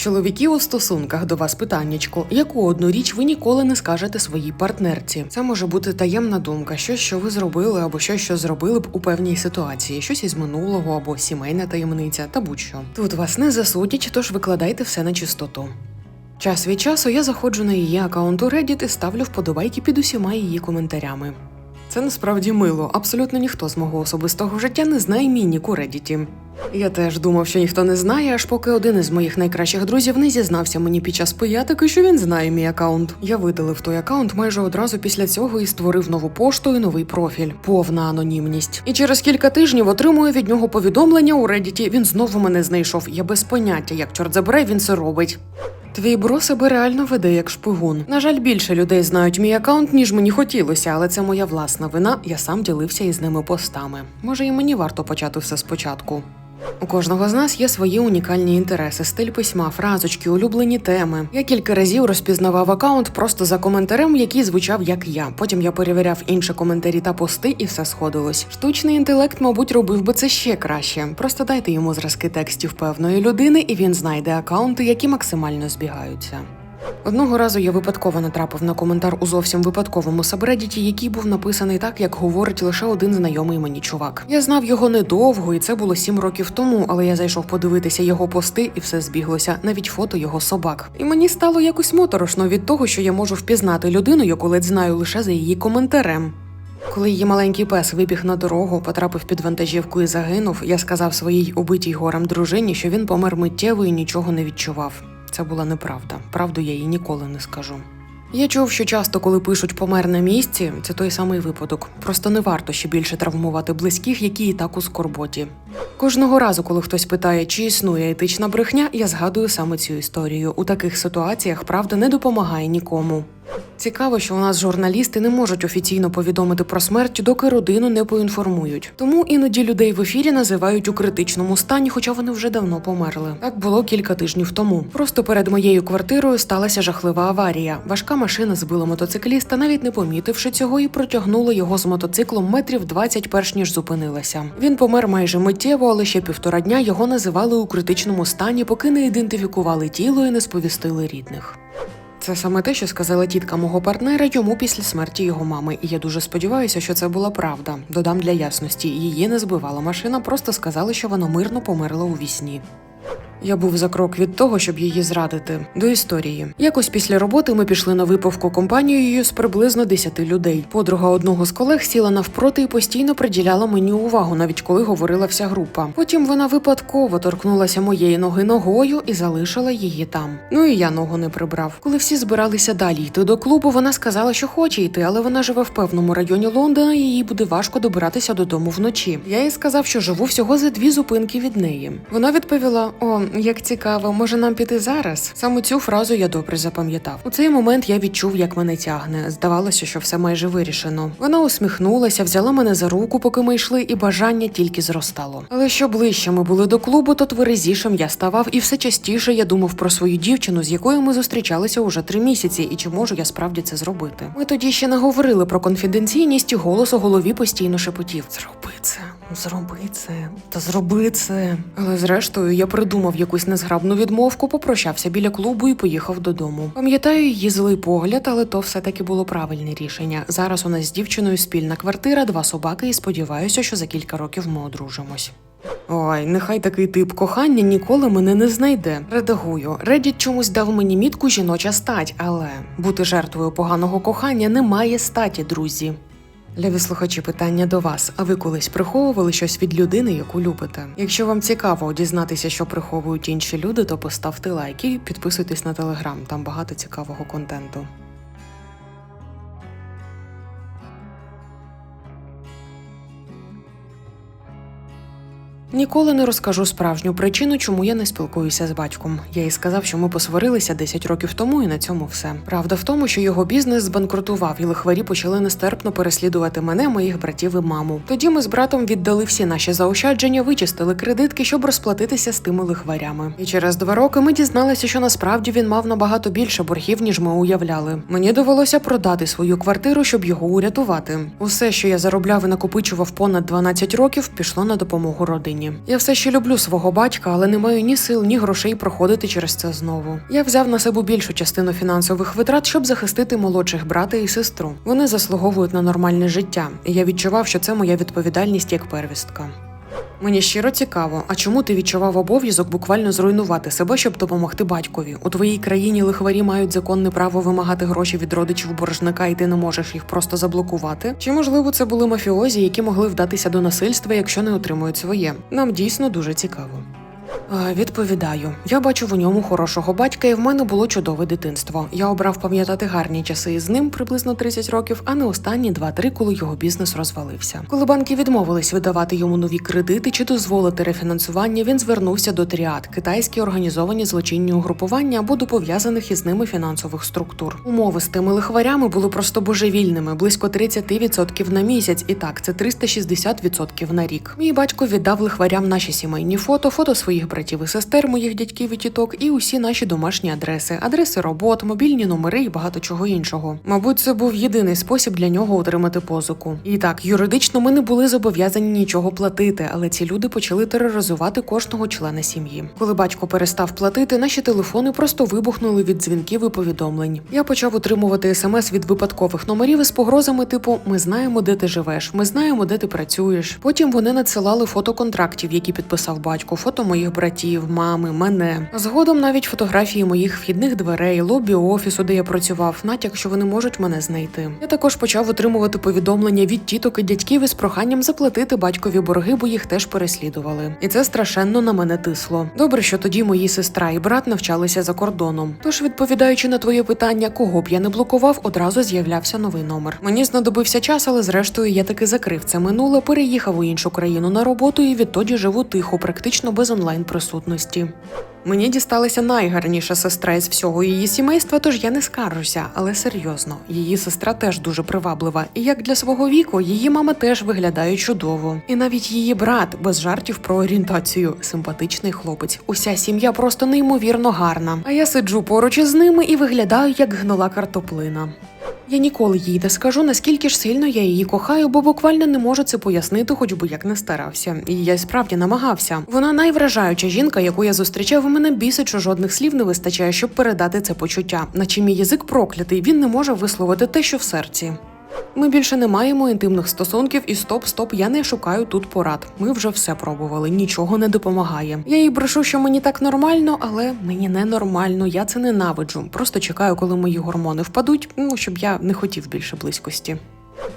Чоловіки у стосунках до вас питаннячко, яку одну річ ви ніколи не скажете своїй партнерці? Це може бути таємна думка, щось, що ви зробили, або щось, що зробили б у певній ситуації, щось із минулого або сімейна таємниця та будь-що. Тут вас не засудять, тож викладайте все на чистоту. Час від часу я заходжу на її аккаунт у Reddit і ставлю вподобайки під усіма її коментарями. Це насправді мило. Абсолютно ніхто з мого особистого життя не знає мій нік у Я теж думав, що ніхто не знає, аж поки один із моїх найкращих друзів не зізнався мені під час пиятики, що він знає мій аккаунт. Я видалив той аккаунт майже одразу після цього і створив нову пошту і новий профіль. Повна анонімність. І через кілька тижнів отримую від нього повідомлення у Reddit. Він знову мене знайшов. Я без поняття, як чорт забирай, він це робить. Твій бро себе реально веде як шпигун. На жаль, більше людей знають мій аккаунт, ніж мені хотілося, але це моя власна вина. Я сам ділився із ними постами. Може, і мені варто почати все спочатку. У кожного з нас є свої унікальні інтереси, стиль письма, фразочки, улюблені теми. Я кілька разів розпізнавав аккаунт просто за коментарем, який звучав як я. Потім я перевіряв інші коментарі та пости, і все сходилось. Штучний інтелект, мабуть, робив би це ще краще. Просто дайте йому зразки текстів певної людини, і він знайде аккаунти, які максимально збігаються. Одного разу я випадково натрапив на коментар у зовсім випадковому сабредіті, який був написаний так, як говорить лише один знайомий мені чувак. Я знав його недовго, і це було сім років тому, але я зайшов подивитися його пости, і все збіглося, навіть фото його собак. І мені стало якось моторошно від того, що я можу впізнати людину, яку ледь знаю лише за її коментарем. Коли її маленький пес вибіг на дорогу, потрапив під вантажівку і загинув, я сказав своїй убитій горем дружині, що він помер миттєво і нічого не відчував. Це була неправда. Правду я їй ніколи не скажу. Я чув, що часто, коли пишуть помер на місці, це той самий випадок. Просто не варто ще більше травмувати близьких, які і так у скорботі. Кожного разу, коли хтось питає, чи існує етична брехня, я згадую саме цю історію. У таких ситуаціях правда не допомагає нікому. Цікаво, що у нас журналісти не можуть офіційно повідомити про смерть, доки родину не поінформують. Тому іноді людей в ефірі називають у критичному стані, хоча вони вже давно померли. Так було кілька тижнів тому. Просто перед моєю квартирою сталася жахлива аварія. Важка машина збила мотоцикліста, навіть не помітивши цього, і протягнула його з мотоциклом метрів 20 перш ніж зупинилася. Він помер майже миттєво, але ще півтора дня його називали у критичному стані, поки не ідентифікували тіло і не сповістили рідних. Це саме те, що сказала тітка мого партнера йому після смерті його мами, і я дуже сподіваюся, що це була правда. Додам для ясності, її не збивала машина, просто сказали, що вона мирно померла у вісні. Я був за крок від того, щоб її зрадити. До історії. Якось після роботи ми пішли на випивку компанією з приблизно 10 людей. Подруга одного з колег сіла навпроти і постійно приділяла мені увагу, навіть коли говорила вся група. Потім вона випадково торкнулася моєї ноги ногою і залишила її там. Ну і я ногу не прибрав. Коли всі збиралися далі йти до клубу, вона сказала, що хоче йти, але вона живе в певному районі Лондона, і їй буде важко добиратися додому вночі. Я їй сказав, що живу всього за дві зупинки від неї. Вона відповіла: О, як цікаво, може нам піти зараз? Саме цю фразу я добре запам'ятав. У цей момент я відчув, як мене тягне. Здавалося, що все майже вирішено. Вона усміхнулася, взяла мене за руку, поки ми йшли, і бажання тільки зростало. Але що ближче ми були до клубу, то тверезішим я ставав, і все частіше я думав про свою дівчину, з якою ми зустрічалися уже три місяці, і чи можу я справді це зробити. Ми тоді ще не говорили про конфіденційність, і голос у голові постійно шепотів: Зроби це, зроби це, та зроби це. Але зрештою я придумав якусь незграбну відмовку, попрощався біля клубу і поїхав додому. Пам'ятаю її злий погляд, але то все таки було правильне рішення. Зараз у нас з дівчиною спільна квартира, два собаки, і сподіваюся, що за кілька років ми одружимось. Ой, нехай такий тип кохання ніколи мене не знайде. Редагую. Reddit чомусь дав мені мітку жіноча стать, але бути жертвою поганого кохання не має статі, друзі. Ляві слухачі, питання до вас. А ви колись приховували щось від людини, яку любите? Якщо вам цікаво дізнатися, що приховують інші люди, то поставте лайки, підписуйтесь на телеграм. Там багато цікавого контенту. Ніколи не розкажу справжню причину, чому я не спілкуюся з батьком. Я їй сказав, що ми посварилися 10 років тому, і на цьому все. Правда в тому, що його бізнес збанкрутував, і лихварі почали нестерпно переслідувати мене, моїх братів і маму. Тоді ми з братом віддали всі наші заощадження, вичистили кредитки, щоб розплатитися з тими лихварями. І через два роки ми дізналися, що насправді він мав набагато більше боргів, ніж ми уявляли. Мені довелося продати свою квартиру, щоб його урятувати. Усе, що я заробляв і накопичував понад 12 років, пішло на допомогу родині. Приємні. Я все ще люблю свого батька, але не маю ні сил, ні грошей проходити через це знову. Я взяв на себе більшу частину фінансових витрат, щоб захистити молодших брата і сестру. Вони заслуговують на нормальне життя, і я відчував, що це моя відповідальність як первістка. Мені щиро цікаво, а чому ти відчував обов'язок буквально зруйнувати себе, щоб допомогти батькові? У твоїй країні лихварі мають законне право вимагати гроші від родичів боржника, і ти не можеш їх просто заблокувати? Чи можливо це були мафіозі, які могли вдатися до насильства, якщо не отримують своє? Нам дійсно дуже цікаво. Е, Відповідаю, я бачив у ньому хорошого батька, і в мене було чудове дитинство. Я обрав пам'ятати гарні часи із ним приблизно 30 років, а не останні 2-3, коли його бізнес розвалився. Коли банки відмовились видавати йому нові кредити чи дозволити рефінансування, він звернувся до тріад китайські організовані злочинні угрупування або до пов'язаних із ними фінансових структур. Умови з тими лихварями були просто божевільними, близько 30% на місяць, і так це 360% на рік. Мій батько віддав лихварям наші сімейні фото, фото своїх братів і сестер, моїх дядьків і тіток, і усі наші домашні адреси, адреси робот, мобільні номери і багато чого іншого. Мабуть, це був єдиний спосіб для нього отримати позику. І так, юридично ми не були зобов'язані нічого платити, але ці люди почали тероризувати кожного члена сім'ї. Коли батько перестав платити, наші телефони просто вибухнули від дзвінків і повідомлень. Я почав отримувати смс від випадкових номерів із погрозами, типу Ми знаємо, де ти живеш, ми знаємо, де ти працюєш. Потім вони надсилали фото контрактів, які підписав батько, фото моїх братів, мами, мене. Згодом навіть фотографії моїх вхідних дверей, лобі офісу, де я працював, натяк, що вони можуть мене знайти. Я також почав отримувати повідомлення від тіток і дядьків із проханням заплатити батькові борги, бо їх теж переслідували. І це страшенно на мене тисло. Добре, що тоді мої сестра і брат навчалися за кордоном. Тож, відповідаючи на твоє питання, кого б я не блокував, одразу з'являвся новий номер. Мені знадобився час, але зрештою я таки закрив це минуле, переїхав у іншу країну на роботу і відтоді живу тихо, практично без онлайн присутності. Мені дісталася найгарніша сестра із всього її сімейства, тож я не скаржуся, але серйозно, її сестра теж дуже приваблива, і як для свого віку, її мама теж виглядає чудово. І навіть її брат, без жартів про орієнтацію, симпатичний хлопець. Уся сім'я просто неймовірно гарна. А я сиджу поруч із ними і виглядаю як гнила картоплина. Я ніколи їй не скажу, наскільки ж сильно я її кохаю, бо буквально не можу це пояснити, хоч би як не старався. І я справді намагався. Вона найвражаюча жінка, яку я зустрічав, і мене бісить, що жодних слів не вистачає, щоб передати це почуття. Наче мій язик проклятий, він не може висловити те, що в серці. Ми більше не маємо інтимних стосунків, і стоп, стоп, я не шукаю тут порад. Ми вже все пробували, нічого не допомагає. Я їй брешу, що мені так нормально, але мені не нормально. Я це ненавиджу. Просто чекаю, коли мої гормони впадуть, ну щоб я не хотів більше близькості.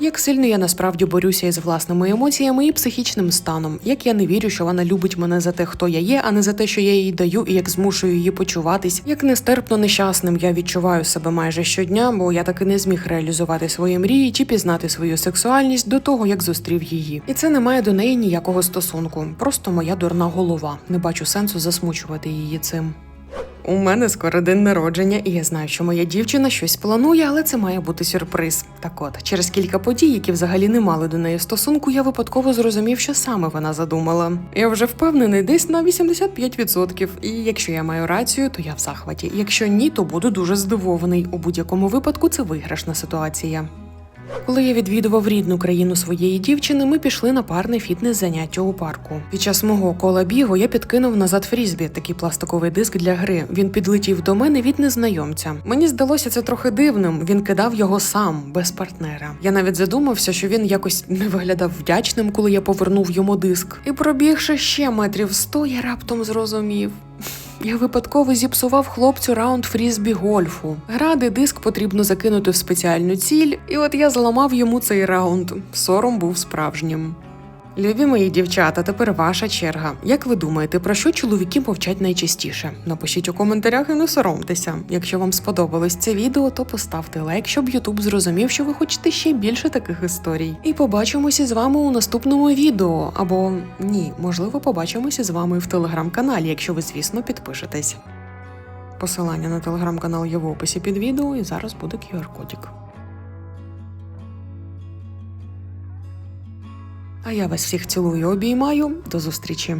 Як сильно я насправді борюся із власними емоціями і психічним станом, як я не вірю, що вона любить мене за те, хто я є, а не за те, що я їй даю, і як змушую її почуватись, як нестерпно нещасним я відчуваю себе майже щодня, бо я таки не зміг реалізувати свої мрії чи пізнати свою сексуальність до того, як зустрів її. І це не має до неї ніякого стосунку. Просто моя дурна голова. Не бачу сенсу засмучувати її цим. У мене скоро день народження, і я знаю, що моя дівчина щось планує, але це має бути сюрприз. Так от, через кілька подій, які взагалі не мали до неї стосунку, я випадково зрозумів, що саме вона задумала. Я вже впевнений десь на 85%. І якщо я маю рацію, то я в захваті. Якщо ні, то буду дуже здивований. У будь-якому випадку це виграшна ситуація. Коли я відвідував рідну країну своєї дівчини, ми пішли на парне фітнес-заняття у парку. Під час мого кола бігу я підкинув назад фрізбі, такий пластиковий диск для гри. Він підлетів до мене від незнайомця. Мені здалося це трохи дивним. Він кидав його сам, без партнера. Я навіть задумався, що він якось не виглядав вдячним, коли я повернув йому диск. І пробігши ще метрів сто, я раптом зрозумів. Я випадково зіпсував хлопцю раунд фрізбі гольфу. Гради диск потрібно закинути в спеціальну ціль, і от я зламав йому цей раунд. Сором був справжнім. Любі мої дівчата, тепер ваша черга. Як ви думаєте, про що чоловіки мовчать найчастіше? Напишіть у коментарях і не соромтеся. Якщо вам сподобалось це відео, то поставте лайк, щоб Ютуб зрозумів, що ви хочете ще більше таких історій. І побачимося з вами у наступному відео. Або ні, можливо, побачимося з вами в телеграм-каналі, якщо ви, звісно, підпишетесь. Посилання на телеграм-канал є в описі під відео, і зараз буде QR-кодік. А я вас всіх цілую, обіймаю. До зустрічі.